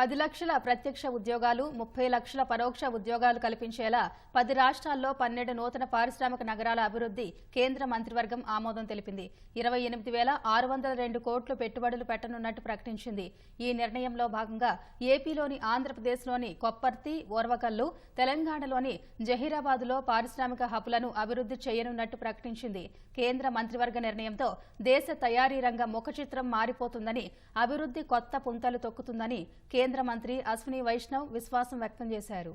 పది లక్షల ప్రత్యక్ష ఉద్యోగాలు ముప్పై లక్షల పరోక్ష ఉద్యోగాలు కల్పించేలా పది రాష్ట్రాల్లో పన్నెండు నూతన పారిశ్రామిక నగరాల అభివృద్ధి కేంద్ర మంత్రివర్గం ఆమోదం తెలిపింది. ఇరవై ఎనిమిది వేల ఆరు వందల రెండు కోట్లు పెట్టుబడులు పెట్టనున్నట్టు ప్రకటించింది. ఈ నిర్ణయంలో భాగంగా ఏపీలోని ఆంధ్రప్రదేశ్లోని కొప్పర్తి ఓర్వకల్లు తెలంగాణలోని జహీరాబాద్లో పారిశ్రామిక హబ్లను అభివృద్ధి చేయనున్నట్టు ప్రకటించింది. కేంద్ర మంత్రివర్గ నిర్ణయంతో దేశ తయారీ రంగ ముఖచిత్రం మారిపోతుందని అభివృద్ధి కొత్త పుంతలు తొక్కుతుందని కేంద్ర కేంద్ర మంత్రి అశ్విని వైష్ణవ్ విశ్వాసం వ్యక్తం చేశారు.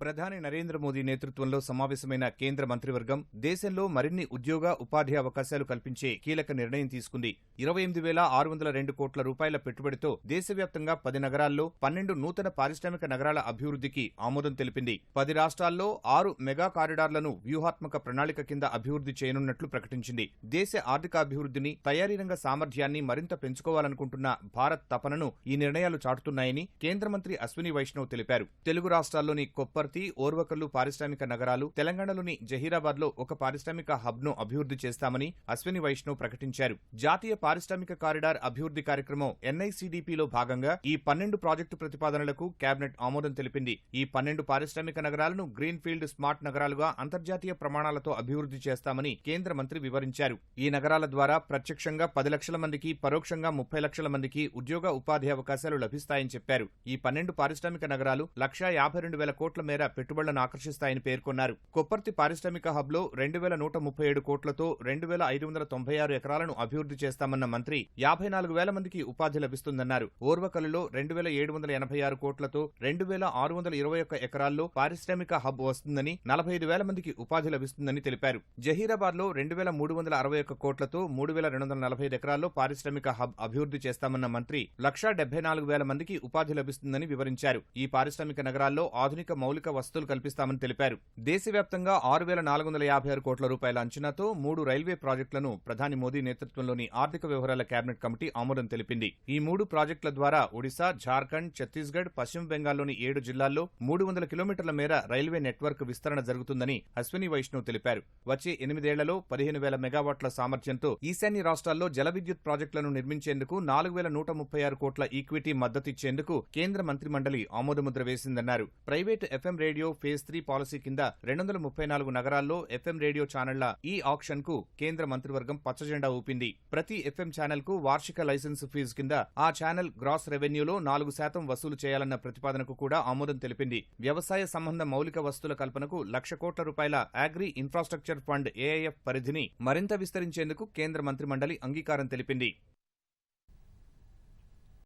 ప్రధాని నరేంద్ర మోదీ నేతృత్వంలో సమావేశమైన కేంద్ర మంత్రివర్గం దేశంలో మరిన్ని ఉద్యోగ ఉపాధి అవకాశాలు కల్పించే కీలక నిర్ణయం తీసుకుంది. ఇరవై ఎనిమిది వేల ఆరు వందల రెండు కోట్ల రూపాయల పెట్టుబడితో దేశవ్యాప్తంగా పది నగరాల్లో పన్నెండు నూతన పారిశ్రామిక నగరాల అభివృద్ధికి ఆమోదం తెలిపింది. పది రాష్ట్రాల్లో ఆరు మెగా కారిడార్లను వ్యూహాత్మక ప్రణాళిక కింద అభివృద్ధి చేయనున్నట్లు ప్రకటించింది. దేశ ఆర్థికాభివృద్ధిని తయారీ రంగ సామర్థ్యాన్ని మరింత పెంచుకోవాలనుకుంటున్న భారత్ తపనను ఈ నిర్ణయాలు చాటుతున్నాయని కేంద్ర మంత్రి అశ్విని వైష్ణవ్ తెలిపారు. తెలుగు రాష్ట్రాల్లోని కొప్పర్ కొప్పర్తి ఓర్వకల్లు పారిశ్రామిక నగరాలు తెలంగాణలోని జహీరాబాద్లో ఒక పారిశ్రామిక హబ్ను అభివృద్ధి చేస్తామని అశ్విని వైష్ణవ్ ప్రకటించారు. జాతీయ పారిశ్రామిక కారిడార్ అభివృద్ధి కార్యక్రమం ఎన్ఐసిడిపిలో భాగంగా ఈ పన్నెండు ప్రాజెక్టు ప్రతిపాదనలకు కేబినెట్ ఆమోదం తెలిపింది. ఈ పన్నెండు పారిశ్రామిక నగరాలను గ్రీన్ ఫీల్డ్ స్మార్ట్ నగరాలుగా అంతర్జాతీయ ప్రమాణాలతో అభివృద్ధి చేస్తామని కేంద్ర మంత్రి వివరించారు. ఈ నగరాల ద్వారా ప్రత్యక్షంగా పది లక్షల మందికి పరోక్షంగా ముప్పై లక్షల మందికి ఉద్యోగ ఉపాధి అవకాశాలు లభిస్తాయని చెప్పారు. ఈ పన్నెండు పారిశ్రామిక నగరాలు లక్షా యాభై రెండు వేల కోట్ల మేర పెట్టుబడులను ఆకర్షిస్తాయని పేర్కొన్నారు. కొప్పర్తి పారిశ్రామిక హబ్లో రెండు వేల నూట ముప్పై ఏడు కోట్లతో రెండు వేల ఐదు వందల తొంభై ఆరు ఎకరాలను అభివృద్ధి చేస్తామన్న మంత్రి యాభై నాలుగు వేల మందికి ఉపాధి లభిస్తుందన్నారు. ఓర్వకలులో రెండు వేల ఏడు వందల ఎనభై ఆరు కోట్లతో రెండు వేల ఆరు వందల ఇరవై ఒక్క ఎకరాల్లో పారిశ్రామిక హబ్ వస్తుందని నలభై ఐదు వేల మందికి ఉపాధి లభిస్తుందని తెలిపారు. జహీరాబాద్లో రెండు వేల మూడు వందల అరవై ఒక్క కోట్లతో మూడు వేల రెండు వందల నలభై ఐదు ఎకరాల్లో పారిశ్రామిక హబ్ అభివృద్ధి చేస్తామన్న మంత్రి లక్షా డెబ్బై నాలుగు వేల మందికి ఉపాధి లభిస్తుందని వివరించారు. ఈ పారిశ్రామిక నగరాల్లో ఆధునిక మౌలిక వసతులు కల్పిస్తామని తెలిపారు. దేశవ్యాప్తంగా ఆరు వేల నాలుగు వందల యాభై ఆరు కోట్ల రూపాయల అంచనాతో మూడు రైల్వే ప్రాజెక్టులను ప్రధాని మోదీ నేతృత్వంలోని ఆర్థిక వ్యవహారాల కేబినెట్ కమిటీ ఆమోదం తెలిపింది. ఈ మూడు ప్రాజెక్టుల ద్వారా ఒడిశా జార్ఖండ్ ఛత్తీస్గఢ్ పశ్చిమ బెంగాల్లోని ఏడు జిల్లాల్లో మూడు వందల కిలోమీటర్ల మేర రైల్వే నెట్వర్క్ విస్తరణ జరుగుతుందని అశ్విని వైష్ణవ్ తెలిపారు. వచ్చే ఎనిమిదేళ్ళలో పదిహేను వేల మెగావాట్ల సామర్థ్యంతో ఈశాన్య రాష్ట్రాల్లో జల విద్యుత్ ప్రాజెక్టులను నిర్మించేందుకు నాలుగు వేల నూట ముప్పై ఆరు కోట్ల ఈక్విటీ మద్దతిచ్చేందుకు కేంద్ర మంత్రి మండలి ఆమోదముద్ర వేసిందన్నారు. Private FM radio phase three policy కింద రెండు వందల ముప్పై నాలుగు నగరాల్లో ఎఫ్ఎం రేడియో ఛానళ్ళ ఈ ఆప్షన్కు కేంద్ర మంత్రివర్గం పచ్చజెండా ఊపింది. ప్రతి ఎఫ్ఎం ఛానల్కు వార్షిక లైసెన్స్ ఫీజు కింద ఆ ఛానల్ గ్రాస్ రెవెన్యూలో నాలుగు శాతం వసూలు చేయాలన్న ప్రతిపాదనకు కూడా ఆమోదం తెలిపింది. వ్యవసాయ సంబంధ మౌలిక వస్తువుల కల్పనకు లక్ష కోట్ల రూపాయల అగ్రి ఇన్ఫ్రాస్ట్రక్చర్ ఫండ్ ఏఐఎఫ్ పరిధిని మరింత విస్తరించేందుకు కేంద్ర మంత్రిమండలి అంగీకారం తెలిపింది.